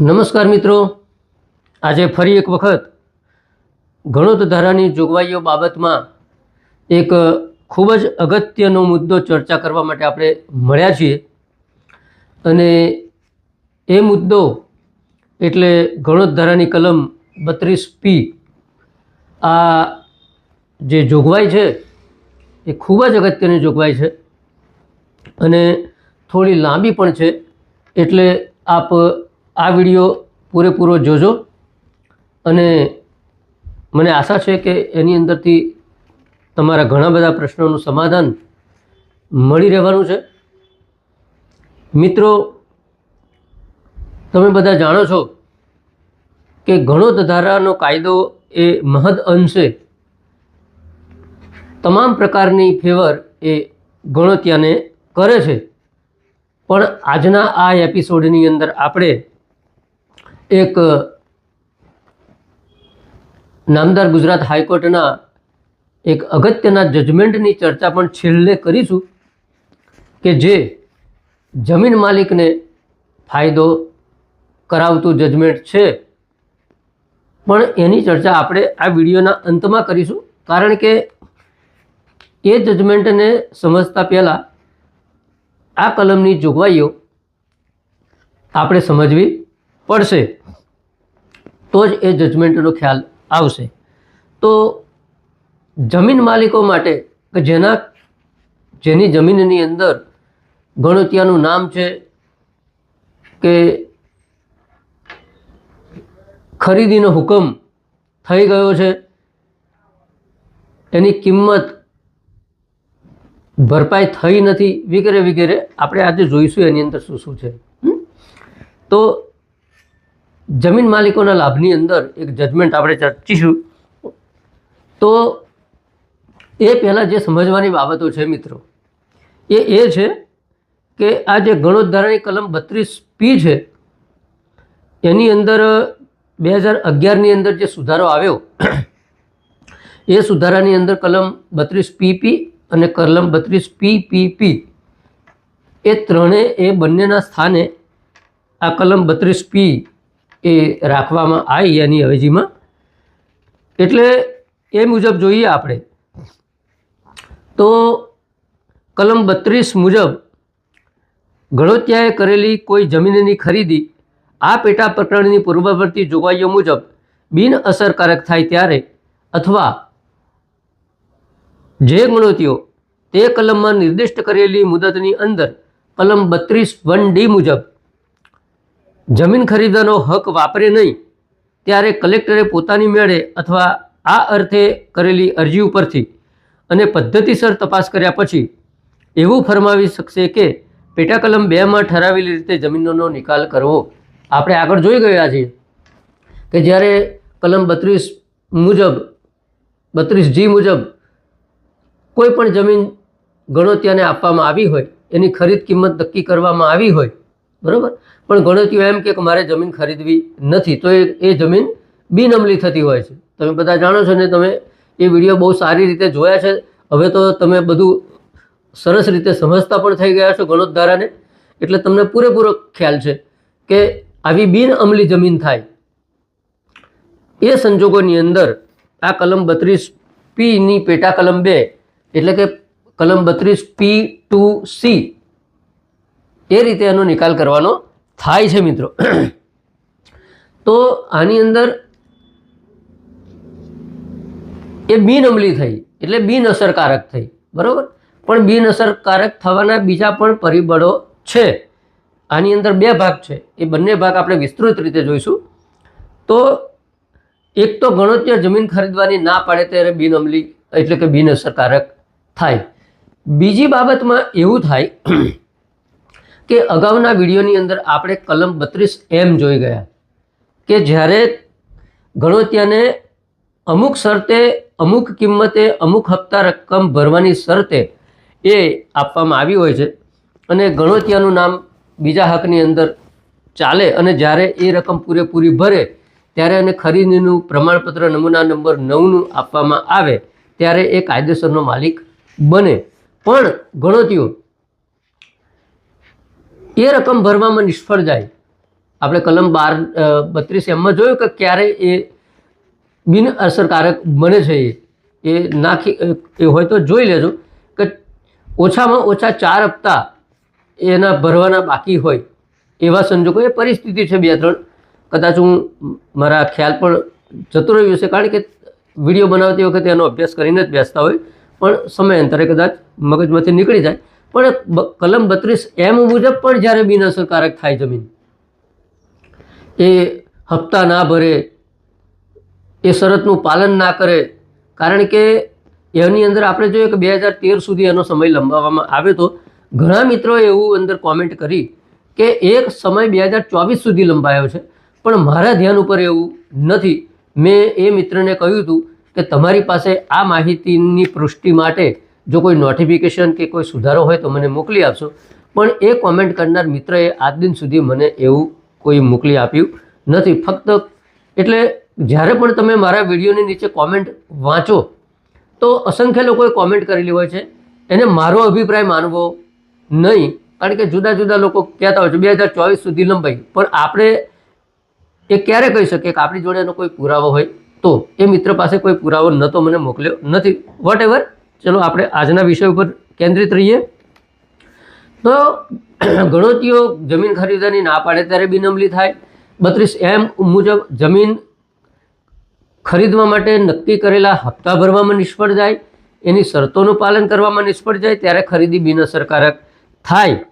નમસ્કાર મિત્રો. આજે ફરી એક વખત ગણોત ધારાની જોગવાઈઓ બાબતમાં એક ખૂબ જ અગત્યનો મુદ્દો ચર્ચા કરવા માટે આપણે મળ્યા છીએ. અને એ મુદ્દો એટલે ગણોત ધારાની કલમ બત્રીસ પી. આ જે જોગવાઈ છે એ ખૂબ જ અગત્યની જોગવાઈ છે અને થોડી લાંબી પણ છે. એટલે આપ આ વીડિયો પૂરેપૂરો જોજો અને મને આશા છે કે એની અંદરથી તમારા ઘણા બધા પ્રશ્નોનું સમાધાન મળી રહેવાનું છે. મિત્રો, તમે બધા જાણો છો કે ઘણો ધારાનો કાયદો એ મહદ અંશે તમામ પ્રકારની ફેવર એ ગણોતિયાને કરે છે. પણ આજના આ એપિસોડની અંદર આપણે એક નામદાર ગુજરાત હાઈકોર્ટના એક અગત્યના જજમેન્ટની ચર્ચા પણ છેલ્લે કરીશું કે જે જમીન માલિકને ફાયદો કરાવતું જજમેન્ટ છે. પણ એની ચર્ચા આપણે આ વિડીયોના અંતમાં કરીશું. કારણ કે એ જજમેન્ટને સમજતા પહેલાં આ કલમની જોગવાઈઓ આપણે સમજવી પડશે, તો જ એ જજમેન્ટનો ખ્યાલ આવશે તો જમીન માલિકો માટે, કે જેના, જેની જમીનની અંદર ગણોતિયાનું નામ છે, કે ખરીદીનો હુકમ થઈ ગયો છે એની કિંમત ભરપાઈ થઈ નથી, વગેરે વગેરે આપણે આજે જોઈશું એની અંદર શું શું છે? તો જમીન માલિકોના લાભની અંદર એક જજમેન્ટ આપણે ચર્ચીશું. તો એ પહેલાં જે સમજવાની બાબતો છે મિત્રો, એ એ છે કે આ જે ગણોદ્ધારાની કલમ બત્રીસ પી છે, એની અંદર બે હજાર અગિયારની અંદર જે સુધારો આવ્યો, એ સુધારાની અંદર કલમ બત્રીસ પીપી અને કલમ બત્રીસ પીપીપી એ ત્રણે એ બંનેના સ્થાને આ કલમ બત્રીસ પી એ રાખવામાં આવી એની અવેજીમાં. એટલે એ મુજબ જોઈએ આપણે. તો કલમ બત્રીસ મુજબ ગણોત્યાએ કરેલી કોઈ જમીનની ખરીદી આ પેટા પ્રકરણની પૂર્વવર્તી જોગવાઈઓ મુજબ બિન અસરકારક થાય ત્યારે અથવા જે ગણોતીઓ તે કલમમાં નિર્દિષ્ટ કરેલી મુદતની અંદર કલમ બત્રીસ વન ડી મુજબ જમીન ખરીદવાનો હક વાપરે નહીં, ત્યારે કલેક્ટરે પોતાની મેળે અથવા આ અર્થે કરેલી અરજી ઉપરથી અને પદ્ધતિસર તપાસ કર્યા પછી એવું ફરમાવી શકશે કે પેટા કલમ બેમાં ઠરાવેલી રીતે જમીનોનો નિકાલ કરવો. આપણે આગળ જોઈ ગયા છીએ કે જ્યારે કલમ બત્રીસ મુજબ, બત્રીસ જી મુજબ કોઈ પણ જમીન ગણોત્યાને આપવામાં આવી હોય, એની ખરીદ કિંમત નક્કી કરવામાં આવી હોય, બરાબર? પણ ગણોતિયો એમ કે મારે જમીન ખરીદવી નથી. તો એ એ જમીન બિનઅમલી થતી હોય છે. તમે બધા જાણો છો ને તમે એ વીડિયો બહુ સારી રીતે જોયા છે. હવે તો તમે બધું સરસ રીતે સમજતા પણ થઈ ગયા છો ગણોત ધારાને એટલે તમને પૂરેપૂરો ખ્યાલ છે કે આવી બિનઅમલી જમીન થાય. એ સંજોગોની અંદર આ કલમ બત્રીસ પીની પેટા કલમ બે, એટલે કે કલમ બત્રીસ પી ટુ સી, એ રીતે એનો નિકાલ કરવાનો થાય છે મિત્રો. તો આની અંદર એ બિનઅમલી થઈ, એટલે બિન અસરકારક થઈ, બરાબર? પણ બિન અસરકારક થવાના બીજા પણ પરિબળો છે. આની અંદર બે ભાગ છે. એ બંને ભાગ આપણે વિસ્તૃત રીતે જોઈશું. તો એક તો ગણોત્ય જમીન ખરીદવાની ના પાડે ત્યારે બિનઅમલી એટલે કે બિન અસરકારક થાય. બીજી બાબતમાં એવું થાય કે અગાઉના વિડીયોની અંદર આપણે કલમ બત્રીસ એમ જોઈ ગયા કે જ્યારે ગણોત્યાને અમુક શરતે, અમુક કિંમતે, અમુક હપ્તા રકમ ભરવાની શરતે એ આપવામાં આવી હોય છે અને ગણોતિયાનું નામ બીજા હકની અંદર ચાલે અને જ્યારે એ રકમ પૂરેપૂરી ભરે ત્યારે એને ખરીદીનું પ્રમાણપત્ર નમૂના નંબર નવનું આપવામાં આવે ત્યારે એ કાયદેસરનો માલિક બને. પણ ગણોતિયો એ રકમ ભરવામાં નિષ્ફળ જાય. આપણે કલમ બાર બત્રીસ એમમાં જોયું કે ક્યારે એ બિન અસરકારક બને છે એ. એ નાખી એ હોય તો જોઈ લેજો કે ઓછામાં ઓછા ચાર હપ્તા એના ભરવાના બાકી હોય. એવા સંજોગો, એ પરિસ્થિતિ છે બે ત્રણ. કદાચ હું મારા ખ્યાલ પણ જતો રહ્યો છે, કારણ કે વીડિયો બનાવતી વખતે એનો અભ્યાસ કરીને જ બેસતા હોય. પણ સમયાંતરે કદાચ મગજમાંથી નીકળી જાય. પણ કલમ બત્રીસ એમ મુજબ પણ જ્યારે બિનઅસરકારક થાય જમીન, એ હપ્તા ના ભરે, એ શરતનું પાલન ના કરે, કારણ કે એની અંદર આપણે જોઈએ કે બે હજાર તેર સુધી એનો સમય લંબાવવામાં આવ્યો તો ઘણા મિત્રોએ એવું અંદર કોમેન્ટ કરી કે એક સમય બે હજાર ચોવીસ સુધી લંબાયો છે. પણ મારા ધ્યાન ઉપર એવું નથી. મેં એ મિત્રને કહ્યું હતું કે તમારી પાસે આ માહિતીની પુષ્ટિ માટે જો કોઈ નોટિફિકેશન કે કોઈ સુધારો હોય તો મને મોકલી આપશો. પણ એ કોમેન્ટ કરનાર મિત્રએ આજ દિન સુધી મને એવું કોઈ મોકલી આપ્યું નથી. ફક્ત એટલે જ્યારે પણ તમે મારા વિડીયોની નીચે કોમેન્ટ વાંચો, તો અસંખ્ય લોકોએ કોમેન્ટ કરેલી હોય છે. એને મારો અભિપ્રાય માનવો નહીં, કારણ કે જુદા જુદા લોકો કહેતા હોય છે, બે હજાર ચોવીસ સુધી લંબાઈ. પણ આપણે એ ક્યારે કહી શકીએ કે આપણી જોડે એનો કોઈ પુરાવો હોય? તો એ મિત્ર પાસે કોઈ પુરાવો નહોતો, મને મોકલ્યો નથી. વોટ એવર ચલો આપણે આજના વિષય ઉપર કેન્દ્રિત રહીએ. તો ગણોતીઓ જમીન ખરીદવાની ના પાડે ત્યારે બિનમલી થાય. બત્રીસ એમ મુજબ જમીન ખરીદવા માટે નક્કી કરેલા હપ્તા ભરવામાં નિષ્ફળ જાય. એની શરતોનું પાલન કરવામાં નિષ્ફળ જાય ત્યારે ખરીદી બિનઅસરકારક થાય.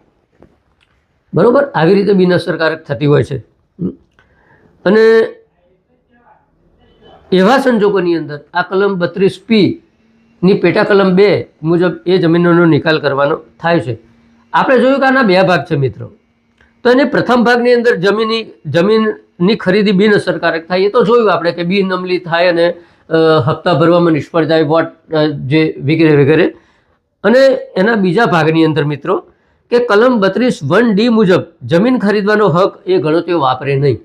બરાબર? આવી રીતે બિનઅસરકારક થતી હોય છે. અને એવા સંજોગોની અંદર આ કલમ બત્રીસ પી ની પેટા કલમ બે મુજબ એ જમીનોનો નિકાલ કરવાનો થાય છે. આપણે જોયું કે આના બે ભાગ છે મિત્રો. તો એને પ્રથમ ભાગની અંદર જમીની, જમીનની ખરીદી બિન અસરકારક થાય. એ તો જોયું આપણે કે બિન અમલી થાય અને હપ્તા ભરવામાં નિષ્ફળ જાય, વોટ જે વગેરે વગેરે. અને એના બીજા ભાગની અંદર મિત્રો, કે કલમ બત્રીસ વન ડી મુજબ જમીન ખરીદવાનો હક એ ગણતરીઓ વાપરે નહીં.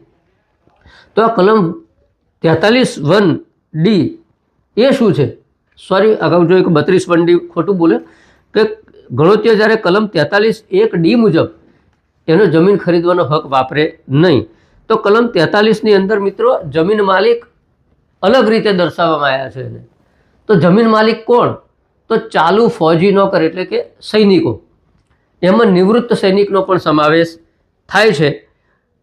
તો આ કલમ તેતાલીસ વન ડી એ શું છે? સોરી અગાઉ જોયું કે બત્રીસ વન ખોટું બોલે કે ગણોત્ય જ્યારે કલમ તેતાલીસ એક ડી મુજબ એનો જમીન ખરીદવાનો હક વાપરે નહીં. તો કલમ તેતાલીસની અંદર મિત્રો, જમીન માલિક અલગ રીતે દર્શાવવામાં આવ્યા છે એને. તો જમીન માલિક કોણ? તો ચાલુ ફૌજી નોકર એટલે કે સૈનિકો. એમાં નિવૃત્ત સૈનિકનો પણ સમાવેશ થાય છે.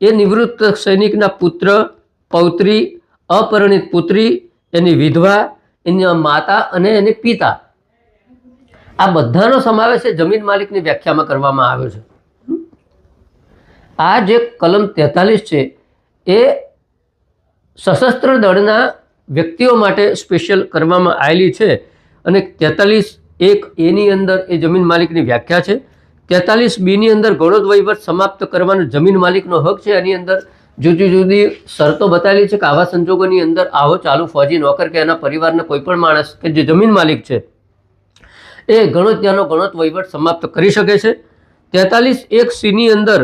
એ નિવૃત્ત સૈનિકના પુત્ર, પૌત્રી, અપરિણિત પુત્રી, એની વિધવા એની માતા અને એની પિતા. આ બધાનો સમાવેશ એ જમીન માલિકની વ્યાખ્યામાં કરવામાં આવ્યો છે. આ જે કલમ તેતાલીસ છે, એ સશસ્ત્ર દળના વ્યક્તિઓ માટે સ્પેશિયલ કરવામાં આવેલી છે અને તેતાલીસ એક એની અંદર એ જમીન માલિકની વ્યાખ્યા છે. તેતાલીસ બીની અંદર ગણોત વહીવટ સમાપ્ત કરવાનો જમીન માલિકનો હક છે, એની અંદર જુદી જુદી શરતો બતાવેલી છે કે આવા સંજોગોની અંદર આવો ચાલુ ફોજી, નોકર કે એના પરિવારના કોઈ પણ માણસ કે જે જમીન માલિક છે, એ ગણોત્યાનો ગણોત વહીવટ સમાપ્ત કરી શકે છે. તેતાલીસ એક સીની અંદર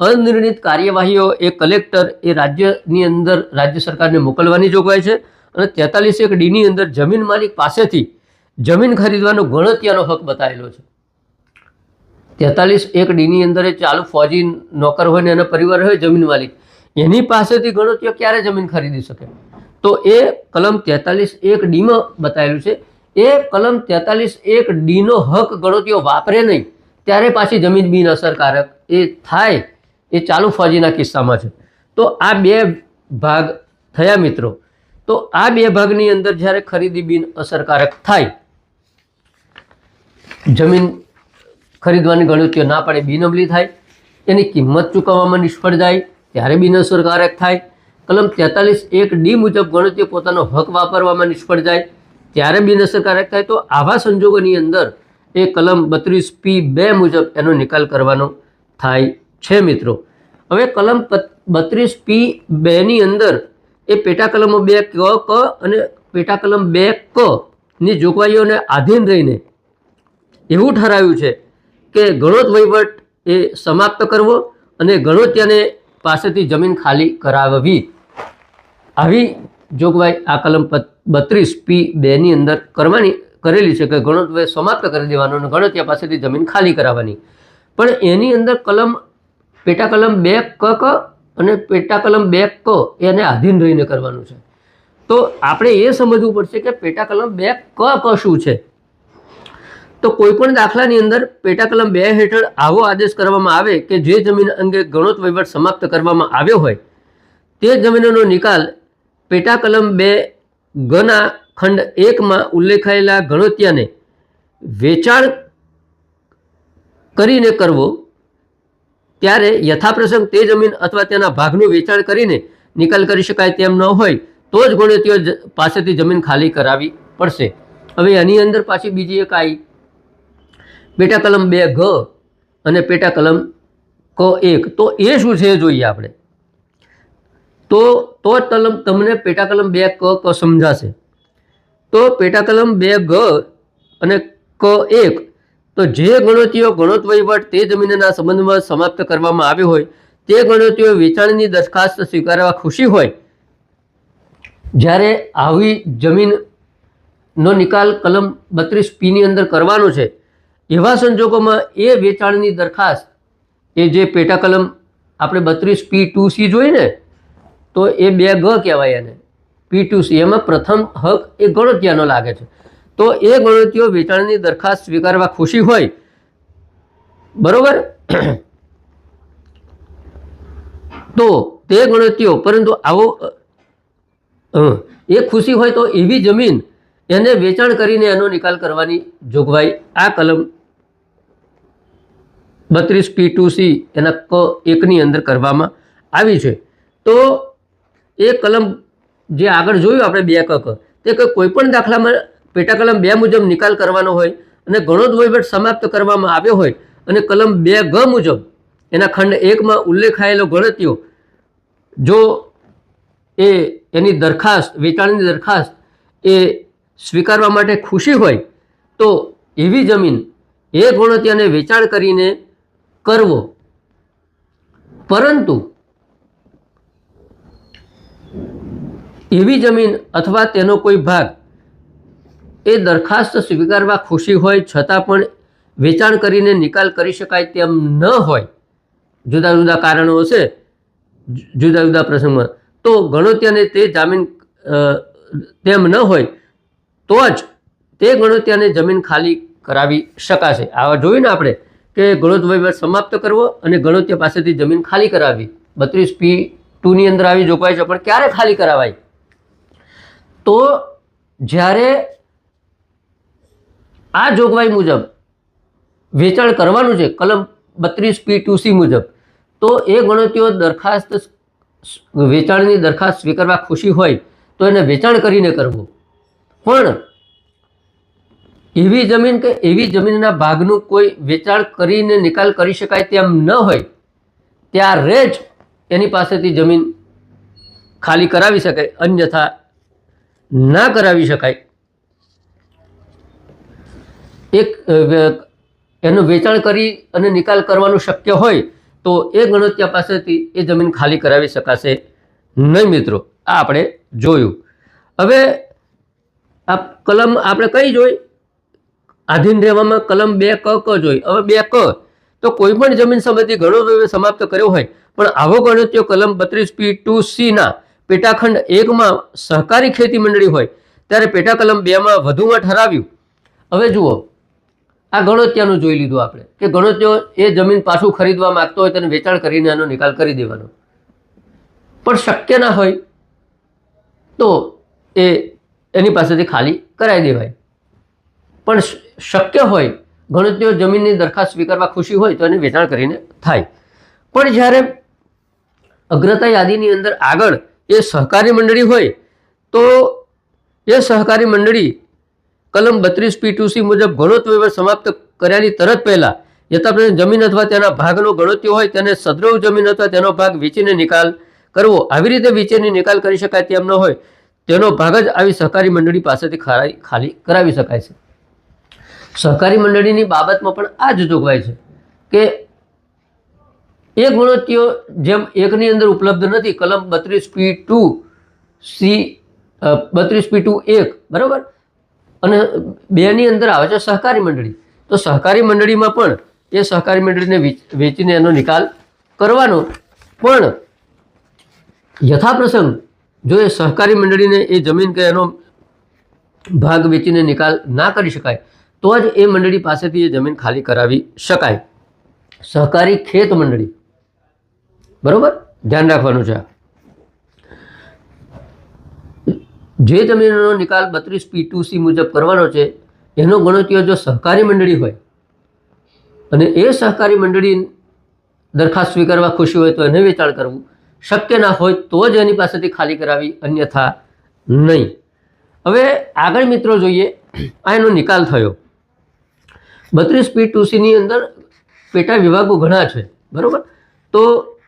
અનિર્ણિત કાર્યવાહીઓ એ કલેક્ટર એ રાજ્યની અંદર રાજ્ય સરકારને મોકલવાની જોગવાઈ છે અને તેતાલીસ એક ડીની અંદર જમીન માલિક પાસેથી જમીન ખરીદવાનો ગણતિયાનો હક બતાવેલો છે. તેતાલીસ એક ડીની અંદર ચાલુ ફૌજી, નોકર હોય ને એના પરિવાર હોય, જમીન માલિક. એની પાસેથી ગણોતીઓ ક્યારે જમીન ખરીદી શકે? તો એ કલમ તેતાલીસ એક ડીમાં બતાવેલું છે. એ કલમ તેતાલીસ એક ડીનો હક ગણોતીઓ વાપરે નહીં, ત્યારે પાછી જમીન બિન અસરકારક એ થાય, એ ચાલુ ફોજીના કિસ્સામાં છે. તો આ બે ભાગ થયા મિત્રો. તો આ બે ભાગની અંદર જ્યારે ખરીદી બિન અસરકારક થાય, જમીન ખરીદવાની ગણતરીઓ ના પડે બિનઅમલી થાય, એની કિંમત ચૂકવવામાં નિષ્ફળ જાય ત્યારે બિન અસરકારક થાય, કલમ તેતાલીસ એક ડી મુજબ ગણતરીઓ પોતાનો હક વાપરવામાં નિષ્ફળ જાય. ત્યારે બિન અસરકારક થાય તો આવા સંજોગોની અંદર એ કલમ બત્રીસ પી બે મુજબ એનો નિકાલ કરવાનો થાય છે મિત્રો. હવે કલમ બત્રીસ પી બેની અંદર એ પેટા કલમો બે ક ક અને પેટા કલમ બે ક ની જોગવાઈઓને આધીન રહીને એવું ઠરાવ્યું છે કે ગણોત વહીવટ એ સમાપ્ત કરવો અને ગણોત્યાને પાસેથી જમીન ખાલી કરાવવી. આવી જોગવાઈ આ કલમ બત્રીસ પી બેની અંદર કરવાની, કરેલી છે કે ગણોત્વ સમાપ્ત કરી દેવાનો અને ગણોત્યા પાસેથી જમીન ખાલી કરાવવાની. પણ એની અંદર કલમ, પેટા કલમ બે ક ક અને પેટા કલમ બે ક એને આધીન રહીને કરવાનું છે. તો આપણે એ સમજવું પડશે કે પેટા કલમ બે ક ક શું છે? તો કોઈપણ દાખલાની અંદર પેટા કલમ બે હેઠળ આવો આદેશ કરવામાં આવે કે જે જમીન અંગે ગણોત વહીવટ સમાપ્ત કરવામાં આવ્યો હોય, તે જમીનનો નિકાલ પેટા કલમ બે ગના ખંડ એકમાં ઉલ્લેખાયેલા ગણોત્યાને વેચાણ કરીને કરવો, ત્યારે યથાપ્રસંગ તે જમીન અથવા તેના ભાગનું વેચાણ કરીને નિકાલ કરી શકાય તેમ ન હોય, તો જ ગણોતીઓ પાસેથી જમીન ખાલી કરાવવી પડશે. હવે એની અંદર પાછી બીજી એક આવી પેટા કલમ બે ઘ અને પેટા કલમ ક એક. તો એ શું છે જોઈએ આપણે. તો તો કલમ તમને પેટા કલમ બે ક ક સમજાશે. તો પેટા કલમ બે ઘ અને ક એક. તો જે ગણતરીઓ ગણોત વહીવટ તે જમીનના સંબંધમાં સમાપ્ત કરવામાં આવ્યો હોય, તે ગણતરીઓ વેચાણની દરખાસ્ત સ્વીકારવા ખુશી હોય, જ્યારે આવી જમીનનો નિકાલ કલમ બત્રીસ પીની અંદર કરવાનો છે એવા સંજોગોમાં એ વેચાણની દરખાસ્ત, એ જે પેટા કલમ આપણે બત્રીસ પી ટુ સી જોઈ ને, તો એ બે ગ કહેવાય એને. પી ટુ સી એમાં પ્રથમ હક એ ગણતિયાનો લાગે છે. તો એ ગણોતીઓ વેચાણની દરખાસ્ત સ્વીકારવા ખુશી હોય, બરોબર? તો તે ગણોતીઓ પરંતુ આવો એ ખુશી હોય તો એવી જમીન એને વેચાણ કરીને એનો નિકાલ કરવાની જોગવાઈ આ કલમ બત્રીસ પી ટુ સી એના ક એકની અંદર કરવામાં આવી છે. તો એ કલમ જે આગળ જોયું આપણે બે ક ક તે કે કોઈપણ દાખલામાં પેટા કલમ બે મુજબ નિકાલ કરવાનો હોય અને ગણોત વહીવટ સમાપ્ત કરવામાં આવ્યો હોય અને કલમ બે ગ મુજબ એના ખંડ એકમાં ઉલ્લેખાયેલો ગણતીઓ જો એ એની દરખાસ્ત, વેચાણની દરખાસ્ત એ સ્વીકારવા માટે ખુશી હોય, તો એવી જમીન એ ગણતિયાને વેચાણ કરીને કરવો. પરંતુ એવી જમીન અથવા તેનો કોઈ ભાગ એ દરખાસ્ત સ્વીકારવા ખુશી હોય છતાં પણ વેચાણ કરીને નિકાલ કરી શકાય તેમ ન હોય, જુદા જુદા કારણો હશે, જુદા જુદા પ્રસંગમાં, તો ગણોત્યાને તે જામીન તેમ ન હોય, તો જ તે ગણોત્યાને જમીન ખાલી કરાવી શકાશે. આવા જોયું ને આપણે? કે ગણોત વહીવટ સમાપ્ત કરવો અને ગણોત્ય પાસેથી જમીન ખાલી કરાવવી બત્રીસ પી ટુની અંદર આવી જોગવાઈ છે, પણ ક્યારે ખાલી કરાવાય? તો જ્યારે આ જોગવાઈ મુજબ વેચાણ કરવાનું છે, કલમ બત્રીસ પી ટુ સી મુજબ, તો એ ગણતરીઓ દરખાસ્ત વેચાણની દરખાસ્ત સ્વીકારવા ખુશી હોય, તો એને વેચાણ કરીને કરવું. પણ એવી જમીન કે એવી જમીનના ભાગનું કોઈ વેચાણ કરીને નિકાલ કરી શકાય તેમ ન હોય, ત્યારે જ એની પાસેથી જમીન ખાલી કરાવી શકાય, અન્યથા ના કરાવી શકાય. એક એનું વેચાણ કરી અને નિકાલ કરવાનું શક્ય હોય, તો એ ગણોત્યા પાસેથી એ જમીન ખાલી કરાવી શકાશે નહીં મિત્રો. આ આપણે જોયું. હવે આ કલમ આપણે કઈ જોઈ? આધીન રહેવામાં કલમ બે ક ક જોઈ. હવે બે ક, તો કોઈ પણ જમીન સંબંધી વ્યવહાર સમાપ્ત કર્યો હોય. પણ આવો ગણત્યો કલમ બત્રીસ પી ટુ સીના પેટાખંડ એકમાં સહકારી ખેતી મંડળી હોય, ત્યારે પેટા કલમ બેમાં વધુમાં ઠરાવ્યું. હવે જુઓ, આ ગણોત્યાનું જોઈ લીધું આપણે, કે ગણોત્યો એ જમીન પાછું ખરીદવા માંગતો હોય તેને વેચાણ કરીને એનો નિકાલ કરી દેવાનો. પણ શક્ય ના હોય તો એ એની પાસેથી ખાલી કરાવી દેવાય. પણ શક્ય હોય, ગણતરીઓ જમીનની દરખાસ્ત સ્વીકારવા ખુશી હોય તો એને વેચાણ કરીને થાય. પણ જ્યારે અગ્રતા યાદીની અંદર આગળ એ સહકારી મંડળી હોય, તો એ સહકારી મંડળી કલમ બત્રીસ પી ટુ સી મુજબ ગણોત વ્યવહાર સમાપ્ત કર્યાની તરત પહેલાં યથાપ્રમાણે જમીન અથવા તેના ભાગનો ગણોત્યો હોય તેને સદ્રવ જમીન અથવા તેનો ભાગ વેચીને નિકાલ કરવો, આવી રીતે વેચીને નિકાલ કરી શકાય તેમ ન હોય, તેનો ભાગ જ આવી સહકારી મંડળી પાસેથી ખાલી કરાવી શકાય છે. સહકારી મંડળીની બાબતમાં પણ આ જ જોગવાઈ છે કે એ ગુણોત્તીઓ જેમ એકની અંદર ઉપલબ્ધ નથી, કલમ બત્રીસ પી ટુ સી બત્રીસ પી ટુ એક, બરાબર? અને બેની અંદર આવે છે સહકારી મંડળી. તો સહકારી મંડળીમાં પણ એ સહકારી મંડળીને વેચ- વેચીને એનો નિકાલ કરવાનો. પણ યથાપ્રસંગ જો એ સહકારી મંડળીને એ જમીન કે એનો ભાગ વેચીને નિકાલ ના કરી શકાય તો જ એ મંડળી પાસેથી એ જમીન ખાલી કરાવી શકાય. સહકારી ખેત મંડળી. બરોબર? ધ્યાન રાખવાનું છે જે જમીનનો નિકાલ બત્રીસ પી ટુ સી મુજબ કરવાનો છે, એનો ગણતરીઓ જો સહકારી મંડળી હોય અને એ સહકારી મંડળી દરખાસ્ત સ્વીકારવા ખુશી હોય તો એને વેચાણ કરવું. શક્ય ના હોય તો જ એની પાસેથી ખાલી કરાવી, અન્યથા નહીં. હવે આગળ મિત્રો જોઈએ, આ એનો નિકાલ થયો. બત્રીસ પી ટુ સીની અંદર પેટા વિભાગો ઘણા છે, બરાબર? તો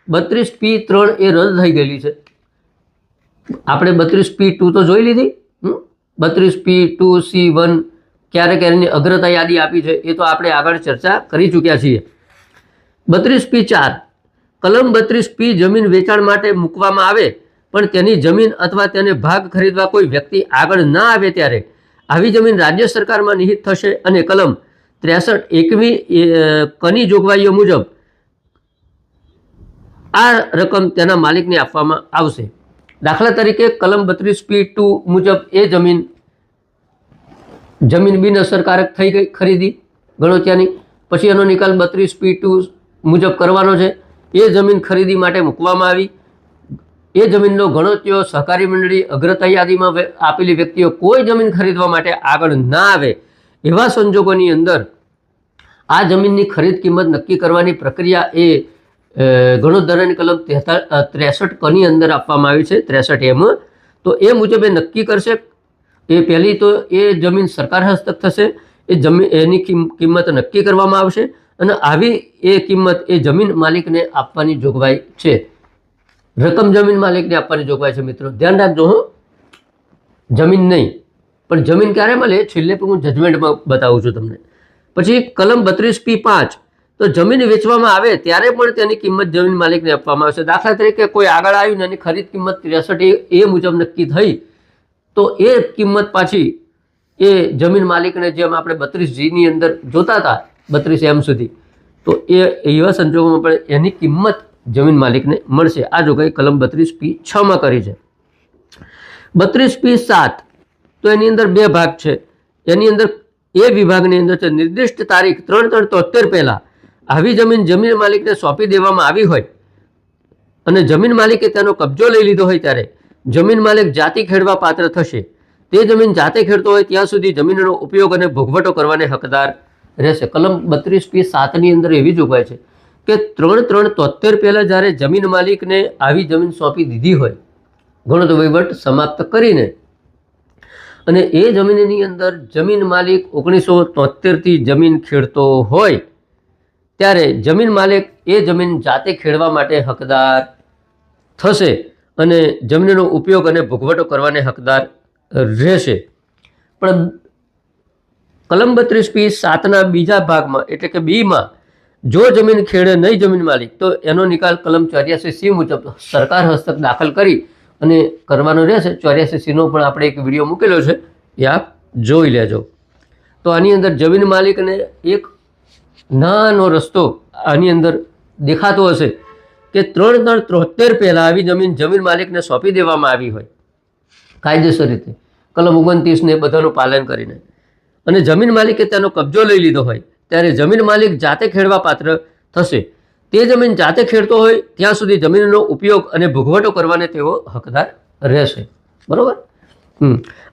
બત્રીસ પી ત્રણ એ રદ થઈ ગયેલી છે. આપણે બત્રીસ પી ટુ તો જોઈ લીધી બત્રીસ પી ટુ સી વન ક્યારે ક્યારેની અગ્રતા યાદી આપી છે, એ તો આપણે આગળ ચર્ચા કરી ચૂક્યા છીએ. બત્રીસ પી ચાર, કલમ બત્રીસ પી જમીન વેચાણ માટે મૂકવામાં આવે, પણ તેની જમીન અથવા તેને ભાગ ખરીદવા કોઈ વ્યક્તિ આગળ ના આવે ત્યારે, આવી જમીન રાજ્ય સરકારમાં નિહિત થશે અને કલમ ત્રેસઠ એકવી કની જોગવાઈઓ મુજબ આ રકમ તેના માલિકને આપવામાં આવશે. દાખલા તરીકે કલમ બત્રીસ પી ટુ મુજબ એ જમીન જમીન બિન અસરકારક થઈ ગઈ ખરીદી ગણોત્યાની. પછી એનો નિકાલ બત્રીસ પી ટુ મુજબ કરવાનો છે. એ જમીન ખરીદી માટે મૂકવામાં આવી. એ જમીનનો ગણોત્યો સહકારી મંડળી અગ્રતા યાદીમાં આપેલી વ્યક્તિઓ કોઈ જમીન ખરીદવા માટે આગળ ના આવે એવા સંજોગોની અંદર આ જમીનની ખરીદ કિંમત નક્કી કરવાની પ્રક્રિયા એ અ, ગણોદ્ધારાની કલમ ત્રેસઠ કની અંદર આપવામાં આવી છે ત્રેસઠ એમ. તો એ મુજબ એ નક્કી કરશે. એ પહેલી તો એ જમીન સરકાર હસ્તક થશે એ જમીન એની કિંમ- કિંમત નક્કી કરવામાં આવશે અને આવી એ કિંમત એ જમીન માલિકને આપવાની જોગવાઈ છે. રકમ જમીન માલિકને આપવાની જોગવાઈ છે મિત્રો. ધ્યાન રાખજો હું. જમીન નહીં પણ જમીન ક્યારે મળે? છેલ્લે પણ હું જજમેન્ટમાં બતાવું છું તમને. પછી કલમ બત્રીસ પી પાંચ. તો જમીન વેચવામાં આવે ત્યારે પણ તેની કિંમત જમીન માલિકને આપવામાં આવશે. દાખલા તરીકે કોઈ આગળ આવ્યું ને એની ખરીદ કિંમત ત્રેસઠ એ મુજબ નક્કી થઈ, તો એ કિંમત પાછી એ જમીન માલિકને જેમ આપણે બત્રીસ જીની અંદર જોતા હતા, બત્રીસ એમ સુધી, તો એ એવા સંજોગોમાં પણ એની કિંમત જમીન માલિકને મળશે. આ જોગવાઈ કલમ બત્રીસ પી છમાં કરી છે. બત્રીસ પી સાત, તો એની અંદર બે ભાગ છે. એની અંદર એ વિભાગની અંદર છે નિર્દિષ્ટ તારીખ ત્રણ ત્રણ તોતેર પહેલાં આવી જમીન જમીન માલિકને સોંપી દેવામાં આવી હોય અને જમીન માલિકે તેનો કબજો લઈ લીધો હોય ત્યારે જમીન માલિક જાતિ ખેડવા પાત્ર થશે. તે જમીન જાતે ખેડતો હોય ત્યાં સુધી જમીનનો ઉપયોગ અને ભોગવટો કરવાને હકદાર રહેશે. કલમ બત્રીસ પી સાતની અંદર એવી જોગવાઈ છે કે ત્રણ ત્રણ તોતેર પહેલાં જ્યારે જમીન માલિકને આવી જમીન સોંપી દીધી હોય ગણત વહીવટ સમાપ્ત કરીને અને એ જમીનની અંદર જમીન માલિક ઓગણીસો તોતેરથી જમીન ખેડતો હોય, ત્યારે જમીન માલિક એ જમીન જાતે ખેડવા માટે હકદાર થશે અને જમીનનો ઉપયોગ અને ભોગવટો કરવાને હકદાર રહેશે. પણ કલમ બત્રીસ પી સાતના બીજા ભાગમાં એટલે કે બીમાં, જો જમીન ખેડે નહીં જમીન માલિક, તો એનો નિકાલ કલમ ચોર્યાસી સી મુજબ સરકાર હસ્તક દાખલ કરી અને કરવાનો રહેશે, ચોર્યાસી સીનો પણ આપણે એક વીડિયો મૂકેલો છે, એ આપ જોઈ લેજો. તો આની અંદર જમીન માલિકને એક નાનો રસ્તો આની અંદર દેખાતો હશે કે ત્રણ ત્રણ ત્રોતેર પહેલાં આવી જમીન જમીન માલિકને સોંપી દેવામાં આવી હોય. કાયદેસર રીતે. કલમ ઓગણત્રીસને બધાનું પાલન કરીને. અને જમીન માલિકે તેનો કબજો લઈ લીધો હોય, ત્યારે જમીન માલિક જાતે ખેડવા પાત્ર થશે. તે જમીન જાતે ખેડતો હોય, ત્યાં સુધી જમીનનો ઉપયોગ અને ભોગવટો કરવાને તેઓ હકદાર રહેશે. બરાબર?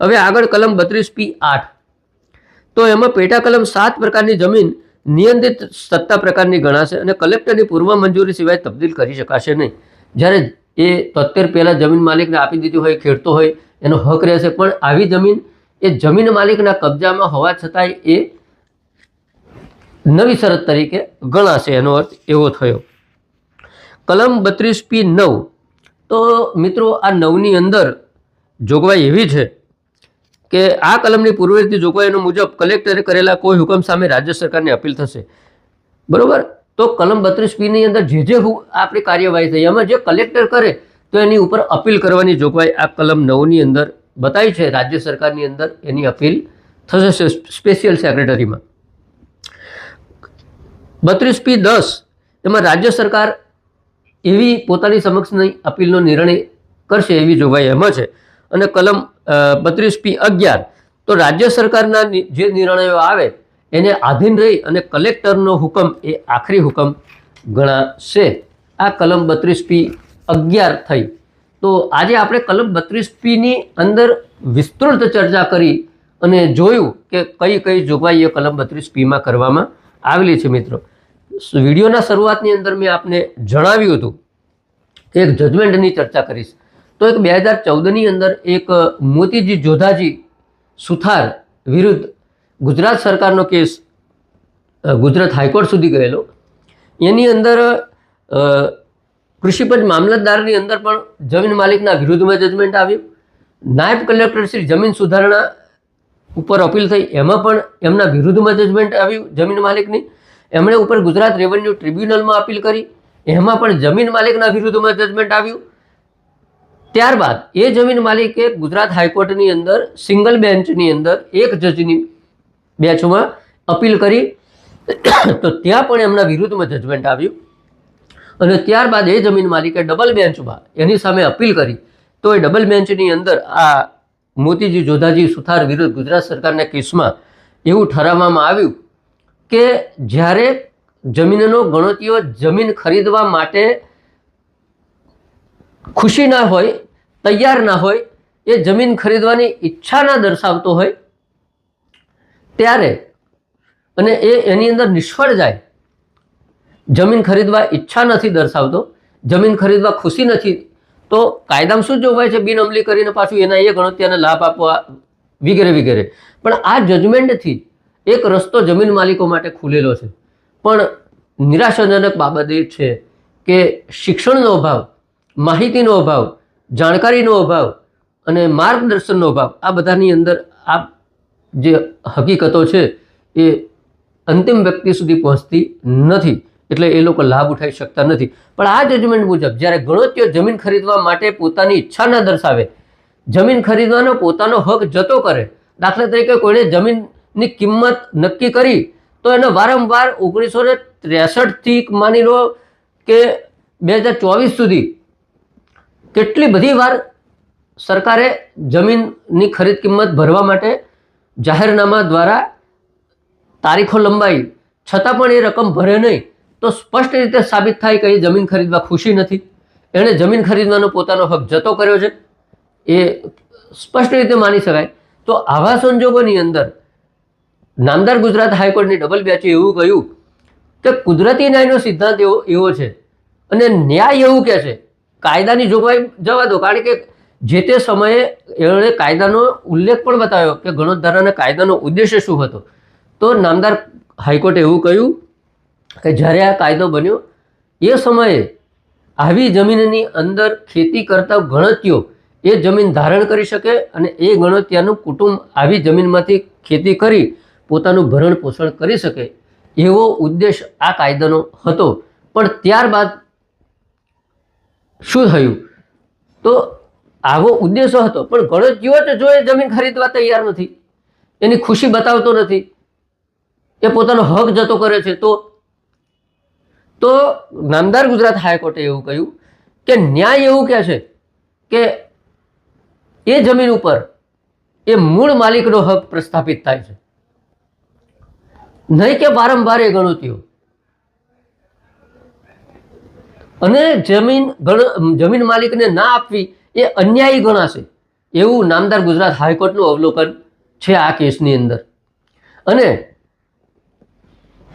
હવે આગળ કલમ બત્રીસ પી આઠ. તો એમાં પેટા કલમ સાત પ્રકારની જમીન નિયંત્રિત સત્તા પ્રકારની ગણાશે અને કલેક્ટરની પૂર્વ મંજૂરી સિવાય તબદીલ કરી શકાશે નહીં. જ્યારે એ તોતેર પહેલાં જમીન માલિકને આપી દીધી હોય, ખેડતો હોય, એનો હક રહેશે. પણ આવી જમીન એ જમીન માલિકના કબજામાં હોવા છતાંય એ નવી શરત તરીકે ગણાશે, એનો અર્થ એવો થયો. કલમ બત્રીસ પી નવ. તો મિત્રો, આ નવની અંદર જોગવાઈ એવી છે કે આ કલમની પૂર્વવર્તી જોગવાઈનો મુજબ કલેક્ટરે કરેલા કોઈ હુકમ સામે રાજ્ય સરકારની અપીલ થશે. બરાબર? તો કલમ બત્રીસ પીની અંદર જે જે આપણી કાર્યવાહી થઈ એમાં જે કલેક્ટર કરે, તો એની ઉપર અપીલ કરવાની જોગવાઈ આ કલમ નવની અંદર બતાવી છે. રાજ્ય સરકારની અંદર એની અપીલ થશે, સ્પેશિયલ સેક્રેટરીમાં. બત્રીસ પી દસ એમાં રાજ્ય સરકાર એવી પોતાની સમક્ષની અપીલનો નિર્ણય કરશે એવી જોગવાઈ એમાં છે. અને કલમ બત્રીસ પી અગિયાર તો રાજ્ય સરકારના જે નિર્ણયો આવે એને આધીન રહી અને કલેક્ટરનો હુકમ એ આખરી હુકમ ગણાશે. આ કલમ બત્રીસ પી અગિયાર થઈ. તો આજે આપણે કલમ બત્રીસ પીની અંદર વિસ્તૃત ચર્ચા કરી અને જોયું કે કઈ કઈ જોગવાઈઓ કલમ બત્રીસ પીમાં કરવામાં આવેલી છે મિત્રો. વિડીયોના શરૂઆતની અંદર મેં આપને જણાવ્યું હતું કે એક જજમેન્ટની ચર્ચા કરીશ. તો એક બે હજાર ચૌદની અંદર એક મોતીજી જોધાજી સુથાર વિરુદ્ધ ગુજરાત સરકારનો કેસ ગુજરાત હાઈકોર્ટ સુધી ગયેલો. એની અંદર કૃષિપંચ મામલતદારની અંદર પણ જમીન માલિકના વિરુદ્ધમાં જજમેન્ટ આવ્યું. નાયબ કલેક્ટર શ્રી જમીન સુધારણા ઉપર અપીલ થઈ, એમાં પણ એમના વિરુદ્ધમાં જજમેન્ટ આવ્યું જમીન માલિકની. એમણે ઉપર ગુજરાત રેવન્યુ ટ્રિબ્યુનલમાં અપીલ કરી, એમાં પણ જમીન માલિકના વિરુદ્ધમાં જજમેન્ટ આવ્યું. ત્યારબાદ એ જમીન માલિકે ગુજરાત હાઈકોર્ટની અંદર સિંગલ બેન્ચની અંદર એક જજની બેચમાં અપીલ કરી. તો ત્યાં પણ એમના વિરુદ્ધમાં જજમેન્ટ આવ્યું. અને ત્યારબાદ એ જમીન માલિકે ડબલ બેન્ચમાં એની સામે અપીલ કરી. તો એ ડબલ બેન્ચની અંદર આ મોતીજી જોધાજી સુથાર વિરુદ્ધ ગુજરાત સરકારના કેસમાં એવું ઠરાવવામાં આવ્યું કે જ્યારે જમીનનો ગણતરીઓ જમીન ખરીદવા માટે ખુશી ના હોય, તૈયાર ના હોય, એ જમીન ખરીદવાની ઈચ્છા ના દર્શાવતો હોય, ત્યારે અને એ એની અંદર નિષ્ફળ જાય, જમીન ખરીદવા ઈચ્છા નથી દર્શાવતો, જમીન ખરીદવા ખુશી નથી, તો કાયદામાં શું જોવાય છે? બિનઅમલી કરીને પાછું એના એ ગણતરીને લાભ આપવા, વગેરે વગેરે. પણ આ જજમેન્ટથી એક રસ્તો જમીન માલિકો માટે ખુલેલો છે. પણ નિરાશાજનક બાબત એ છે કે શિક્ષણનો અભાવ, માહિતીનો અભાવ, જાણકારીનો અભાવ અને માર્ગદર્શનનો અભાવ આ બધાની અંદર આ જે હકીકતો છે એ અંતિમ વ્યક્તિ સુધી પહોંચતી નથી. એટલે એ લોકો લાભ ઉઠાવી શકતા નથી. પણ આ જજમેન્ટ મુજબ જ્યારે ગણોત્યો જમીન ખરીદવા માટે પોતાની ઈચ્છા ન દર્શાવે, જમીન ખરીદવાનો પોતાનો હક જતો કરે, દાખલા તરીકે કોઈને જમીનની કિંમત નક્કી કરી, તો એને વારંવાર ઓગણીસો ને ત્રેસઠથી માની લો કે બે હજાર ચોવીસ સુધી કેટલી બધી વાર સરકારે જમીનની ખરીદ કિંમત ભરવા માટે જાહેરનામા દ્વારા તારીખો લંબાઈ, છતાં પણ એ રકમ ભરે નહીં. તો સ્પષ્ટ રીતે સાબિત થાય કે એ જમીન ખરીદવા ખુશી નથી. એણે જમીન ખરીદવાનો પોતાનો હક જતો કર્યો છે. એ સ્પષ્ટ રીતે માની શકાય. તો આવા સંજોગોની અંદર નામદાર ગુજરાત હાઈકોર્ટની ડબલ બેચે એવું કહ્યું કે કુદરતી ન્યાયનો સિદ્ધાંત એવો એવો છે અને ન્યાય એવું કહે છે. કાયદાની જોગવાઈ જવા દો, કારણ કે જે તે સમયે એણે કાયદાનો ઉલ્લેખ પણ બતાવ્યો કે ગણોદ્ધારાના કાયદાનો ઉદ્દેશ્ય શું હતો. તો નામદાર હાઈકોર્ટે એવું કહ્યું કે જ્યારે આ કાયદો બન્યો, એ સમયે આવી જમીનની અંદર ખેતી કરતા ગણત્યો એ જમીન ધારણ કરી શકે અને એ ગણત્યાનું કુટુંબ આવી જમીનમાંથી ખેતી કરી પોતાનું ભરણ પોષણ કરી શકે એવો ઉદ્દેશ આ કાયદાનો હતો. પણ ત્યારબાદ શું થયું? તો આવો ઉદ્દેશો હતો, પણ ગણતરીઓ જ જો એ જમીન ખરીદવા તૈયાર નથી, એની ખુશી બતાવતો નથી, એ પોતાનો હક જતો કરે છે, તો તો નામદાર ગુજરાત હાઈકોર્ટે એવું કહ્યું કે ન્યાય એવું કહે છે કે એ જમીન ઉપર એ મૂળ માલિકનો હક પ્રસ્થાપિત થાય છે. નહીં કે વારંવાર એ ગણતરીઓ અને જમીન જમીન માલિકને ના આપવી એ અન્યાયી ગણાશે. એવું નામદાર ગુજરાત હાઈકોર્ટનું અવલોકન છે આ કેસની અંદર. અને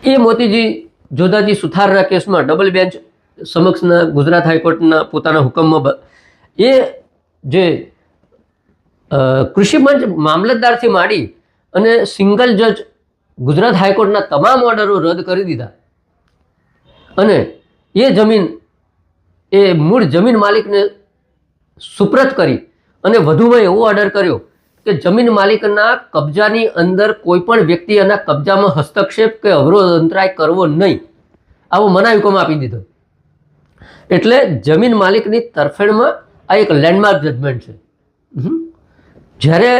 એ મોતીજી જોધાજી સુથારના કેસમાં ડબલ બેન્ચ સમક્ષના ગુજરાત હાઈકોર્ટના પોતાના હુકમમાં એ જે કૃષિ મંચ મામલતદારથી માંડી અને સિંગલ જજ ગુજરાત હાઈકોર્ટના તમામ ઓર્ડરો રદ કરી દીધા. અને એ જમીન એ મૂળ જમીન માલિકને સુપ્રત કરી અને વધુમાં એવો ઓર્ડર કર્યો કે જમીન માલિકના કબજાની અંદર કોઈ પણ વ્યક્તિ એના કબજામાં હસ્તક્ષેપ કે અવરોધ અંતરાય કરવો નહીં. આવો મનાઈ હુકમ આપી દીધો. એટલે જમીન માલિકની તરફેણમાં આ એક લેન્ડમાર્ક જજમેન્ટ છે. જ્યારે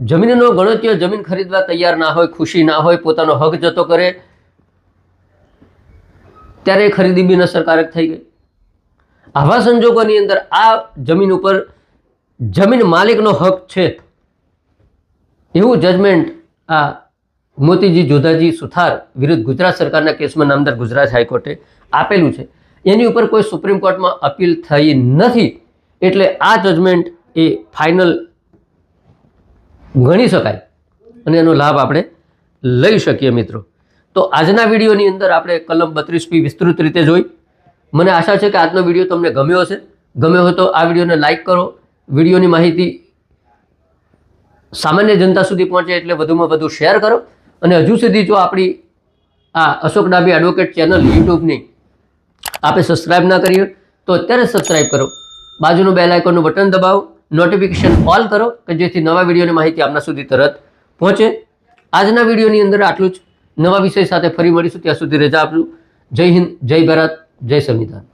જમીનનો ગણતરીઓ જમીન ખરીદવા તૈયાર ના હોય, ખુશી ના હોય, પોતાનો હક જતો કરે, ત્યારે ખરીદી બિન અસરકારક થઈ ગઈ. આવા સંજોગોની અંદર આ જમીન ઉપર જમીન માલિકનો હક છે. એવું જજમેન્ટ આ મોતીજી જોધાજી સુથાર વિરુદ્ધ ગુજરાત સરકારના કેસમાં નામદાર ગુજરાત હાઈકોર્ટે આપેલું છે. એની ઉપર કોઈ સુપ્રીમ કોર્ટમાં અપીલ થઈ નથી. એટલે આ જજમેન્ટ એ ફાઇનલ ગણી શકાય અને એનો લાભ આપણે લઈ શકીએ મિત્રો. તો આજના વિડીયોની અંદર આપણે કલમ બત્રીસ પી વિસ્તૃત રીતે જોઈ. મને આશા છે કે આજનો વીડિયો તમને ગમ્યો હશે. ગમ્યો હોય તો આ વિડીયોને લાઈક કરો. વિડીયોની માહિતી સામાન્ય જનતા સુધી પહોંચે એટલે વધુમાં વધુ શેર કરો. અને હજુ સુધી જો આપણી આ અશોક ડાબી એડવોકેટ ચેનલ યુટ્યુબની આપણે સબસ્ક્રાઇબ ના કરી તો અત્યારે સબસ્ક્રાઇબ કરો. બાજુનું બેલ આઇકોનનું બટન દબાવો. નોટિફિકેશન ઓલ કરો કે જેથી નવા વિડીયોની માહિતી આપના સુધી તરત પહોંચે. આજના વિડીયોની અંદર આટલું જ. નવા વિષય સાથે ફરી મળીશું. ત્યાં સુધી રજા આપજો. જય હિન્દ, જય ભારત, જય સંવિધાન.